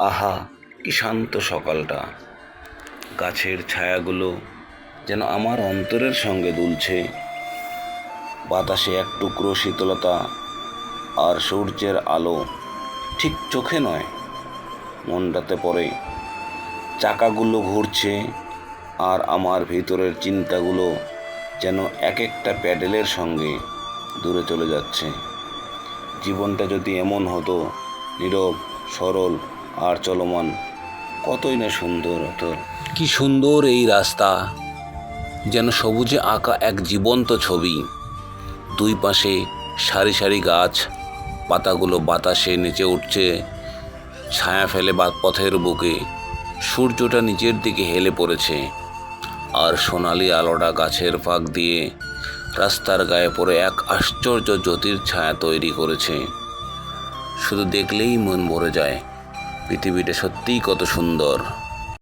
আহা, কি শান্ত সকালটা। গাছের ছায়াগুলো যেন আমার অন্তরের সঙ্গে দুলছে। বাতাসে এক টুকরো শীতলতা আর সূর্যের আলো ঠিক চোখে নয়, মনটাতে পড়ে। চাকাগুলো ঘুরছে আর আমার ভিতরের চিন্তাগুলো যেন এক একটা প্যাডেলের সঙ্গে দূরে চলে যাচ্ছে। জীবনটা যদি এমন হতো, নীরব, সরল আর চলমান কতই না সুন্দর হতো কি সুন্দর এই রাস্তা, যেন সবুজে আঁকা এক জীবন্ত ছবি। দুই পাশে সারি সারি গাছ, পাতাগুলো বাতাসে নেচে উঠছে, ছায়া ফেলে বা পথের বুকে, সূর্যটা নিচের দিকে হেলে পড়েছে। আর সোনালি আলোটা গাছের ফাঁক দিয়ে রাস্তার গায়ে পড়ে এক আশ্চর্য জ্যোতির ছায়া তৈরি করেছে। শুধু দেখলেই মন ভরে যায়। পৃথিবীটা সত্যিই কত সুন্দর।